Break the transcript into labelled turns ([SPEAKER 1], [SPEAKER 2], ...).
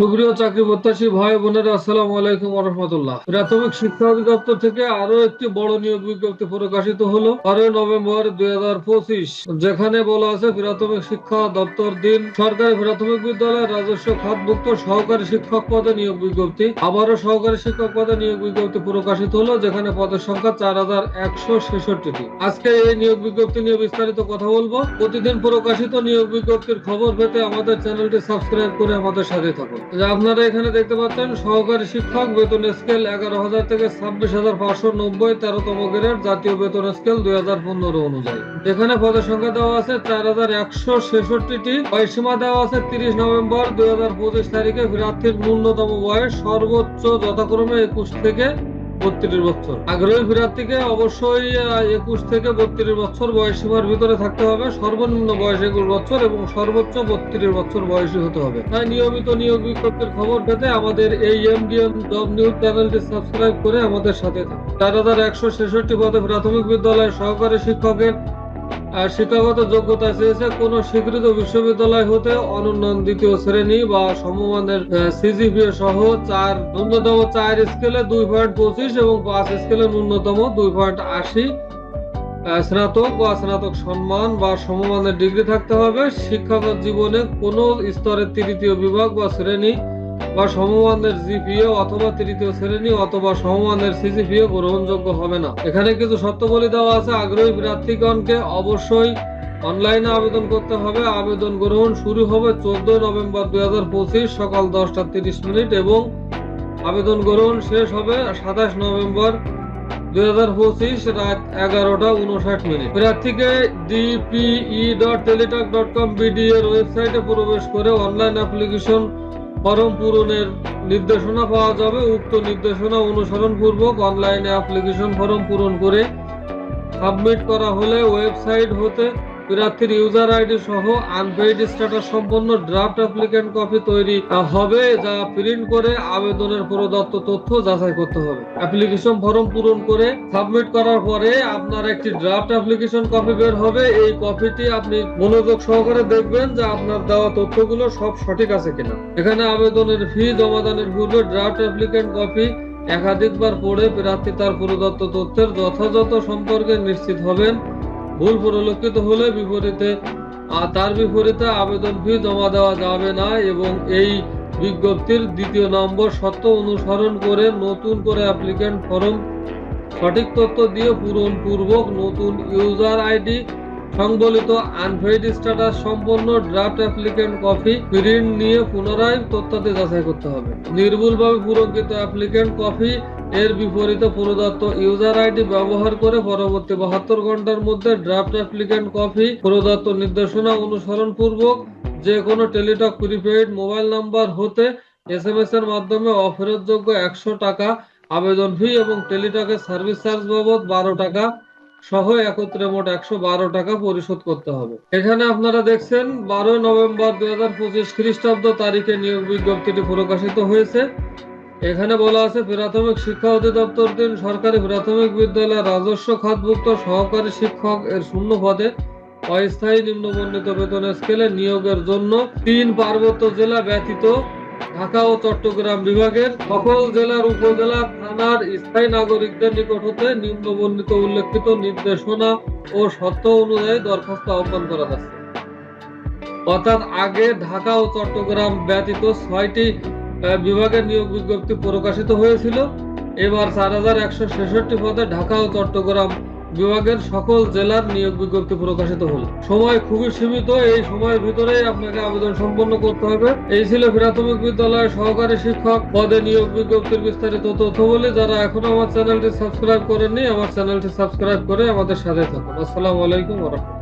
[SPEAKER 1] সুপ্রিয় চাকরি প্রত্যাশী ভাই বোনেরা, আসসালামু আলাইকুম রহমতুল্লাহ। প্রাথমিক শিক্ষা অধিদপ্তর থেকে আরও একটি বড় নিয়োগ বিজ্ঞপ্তি প্রকাশিত হলো নভেম্বর দুই হাজার পঁচিশ, যেখানে বলা আছে প্রাথমিক শিক্ষা দপ্তর দিন সরকারি প্রাথমিক বিদ্যালয় রাজস্ব খাতভুক্ত সহকারী শিক্ষক পদে নিয়োগ বিজ্ঞপ্তি। আবারও সহকারী শিক্ষক পদে নিয়োগ বিজ্ঞপ্তি প্রকাশিত হলো, যেখানে পদের সংখ্যা চার হাজার একশো ছেষট্টিটি। আজকে এই নিয়োগ বিজ্ঞপ্তি নিয়ে বিস্তারিত কথা বলব। প্রতিদিন প্রকাশিত নিয়োগ বিজ্ঞপ্তির খবর পেতে আমাদের চ্যানেলটি সাবস্ক্রাইব করে আমাদের সাথে থাকুন। যে আপনারা এখানে দেখতে পাচ্ছেন, সহকারী শিক্ষক, বেতন স্কেল এগারো হাজার থেকে ছাব্বিশ হাজার পাঁচশো নব্বই, তেরোতম গ্রেড জাতীয় বেতন স্কেল দুই হাজার পনেরো অনুযায়ী। এখানে পদের সংখ্যা দেওয়া আছে চার হাজার একশো ছেষট্টিটি। বয়সীমা দেওয়া আছে তিরিশ নভেম্বর দুই হাজার পঁচিশ তারিখে। প্রার্থীর ন্যূনতম বয়স সর্বোচ্চ যথাক্রমে একুশ থেকে বত্রিশ বছর। আগ্রহী প্রার্থীকে অবশ্যই একুশ থেকে বত্রিশ বছর বয়স সীমার ভিতরে থাকতে হবে। সর্বনিম্ন বয়স একুশ বছর এবং সর্বোচ্চ বত্রিশ বছর বয়সী হতে হবে। তাই নিয়মিত নিয়োগ বিজ্ঞপ্তির খবর পেতে আমাদের এই এমডিএম জব নিউজ চ্যানেলটি সাবস্ক্রাইব করে আমাদের সাথে থাকুন। চার হাজার একশো ছেষট্টি পদে প্রাথমিক বিদ্যালয়ের সহকারী শিক্ষকের আর শিক্ষাগত যোগ্যতা চেয়েছে কোন স্বীকৃত বিশ্ববিদ্যালয় হতে অনুন্নয়ন দ্বিতীয় শ্রেণি বা সমমানের সিজিপিএ সহ চার, ন্যূনতম চার স্কেলে দুই পয়েন্ট পঁচিশ এবং পাঁচ স্কেলে ন্যূনতম দুই পয়েন্ট আশি স্নাতক বা স্নাতক সম্মান বা সমমানের ডিগ্রি থাকতে হবে। শিক্ষাগত জীবনে কোনো স্তরের তৃতীয় বিভাগ বা শ্রেণি বা সমমানের জিপিএ অথবা তৃতীয় শ্রেণি অথবা সমমানের সিজিপিএ গ্রহণযোগ্য হবে না। এখানে কিছু শর্তাবলী দেওয়া আছে। আগ্রহী প্রার্থীগণকে অবশ্যই অনলাইনে আবেদন করতে হবে। আবেদন গ্রহণ শুরু হবে চোদ্দ নভেম্বর দুই হাজার পঁচিশ সকাল দশটা তিরিশ মিনিট এবং আবেদন গ্রহণ শেষ হবে সাতাশ নভেম্বর দুই হাজার পঁচিশ রাত এগারোটা উনষাট মিনিট। প্রার্থীকে DPE dot Teletalk dot com BD ওয়েবসাইটে প্রবেশ করে অনলাইন অ্যাপ্লিকেশন ফর্ম পূরণের নির্দেশনা পাওয়া যাবে। উক্ত নির্দেশনা অনুসরণ পূর্বক অনলাইনে অ্যাপ্লিকেশন ফর্ম পূরণ করে সাবমিট করা হলে ওয়েবসাইট হতে প্রার্থীর ইউজার আইডি সহ আনপেইড স্ট্যাটাস সম্পন্ন ড্রাফট অ্যাপ্লিকেন্ট কপি তৈরি হবে যা প্রিন্ট করে আবেদনের প্রদত্ত তথ্য যাচাই করতে হবে। অ্যাপ্লিকেশন ফর্ম পূরণ করে সাবমিট করার পরে আপনার একটি ড্রাফট অ্যাপ্লিকেশন কপি বের হবে। এই কপিটি আপনি মনোযোগ সহকারে দেখবেন যে আপনার দেওয়া তথ্যগুলো সব সঠিক আছে কিনা। এখানে আবেদনের ফি জমাদানের পূর্বে ড্রাফট অ্যাপ্লিকেন্ট কপি একাধিকবার পড়ে প্রার্থী তার প্রদত্ত তথ্যের যথাযথ সম্পর্কে নিশ্চিত হবেন। ভুল পরিলক্ষিত হলে বিপরীতে তার বিপরীতে আবেদন ফি জমা দেওয়া যাবে না এবং এই বিজ্ঞপ্তির দ্বিতীয় নম্বর সত্য অনুসরণ করে নতুন করে অ্যাপ্লিকেন্ট ফর্ম সঠিক তথ্য দিয়ে পূরণ পূর্বক নতুন ইউজার আইডি, সংবলিত আনভেইড স্ট্যাটাস সম্পন্ন ড্রাফট অ্যাপ্লিকেন্ট কপি প্রিন্ট নিয়ে পুনরায় তথ্যাদি যাচাই করতে হবে। নির্ভুলভাবে পূরণকৃত অ্যাপ্লিকেন্ট কপি এর বিপরীতে প্রদত্ত ইউজার আইডি ব্যবহার করে পরবর্তী বাহাত্তর ঘণ্টার মধ্যে ড্রাফট অ্যাপ্লিকেন্ট কপি প্রদত্ত নির্দেশনা অনুসরণ পূর্বক যে কোনো টেলিটক প্রিপেইড মোবাইল নাম্বার হতে এস এম এস এর মাধ্যমে অফেরতযোগ্য একশো টাকা, আবেদন ফি এবং টেলিটকের সার্ভিস চার্জ বাবদ বারো টাকা সহ একত্রে মোট একশো বারো টাকা পরিশোধ করতে হবে। এখানে আপনারা দেখছেন, বারোই নভেম্বর দুই হাজার পঁচিশ খ্রিস্টাব্দ তারিখে নিয়োগ বিজ্ঞপ্তিটি প্রকাশিত হয়েছে। এখানে বলা আছে, প্রাথমিক শিক্ষা অধিদপ্তর দিন সরকারি প্রাথমিক বিদ্যালয় রাজস্ব খাতভুক্ত সহকারী শিক্ষক এর শূন্য পদে অস্থায়ী নিম্নবর্ণিত বেতন স্কেলে নিয়োগের জন্য তিন পার্বত্য জেলা ব্যতীত ঢাকা ও চট্টগ্রাম বিভাগের সকল জেলার উপজেলা থানার স্থায়ী নাগরিকদের নিকট হতে নিম্নবর্ণিত উল্লেখিত নির্দেশনা ও শর্ত অনুযায়ী দরখাস্ত আহ্বান করা যাচ্ছে। অর্থাৎ আগে ঢাকা ও চট্টগ্রাম ব্যতীত ছয়টি বিভাগের নিয়োগ বিজ্ঞপ্তি প্রকাশিত হয়েছিল। এবার চার হাজার একশো ছেষট্টি পদে ঢাকা ও চট্টগ্রাম বিভাগের সকল জেলার নিয়োগ বিজ্ঞপ্তি প্রকাশিত হল। সময় খুবই সীমিত, এই সময়ের ভিতরে আপনাকে আবেদন সম্পন্ন করতে হবে। এই ছিল প্রাথমিক বিদ্যালয়ের সহকারী শিক্ষক পদে নিয়োগ বিজ্ঞপ্তির বিস্তারিত তথ্য বলে যারা এখনও আমার চ্যানেলটি সাবস্ক্রাইব করেননি, আমার চ্যানেলটি সাবস্ক্রাইব করে আমাদের সাথে থাকুন। আসসালামু আলাইকুম রাহমাতুল্লাহ।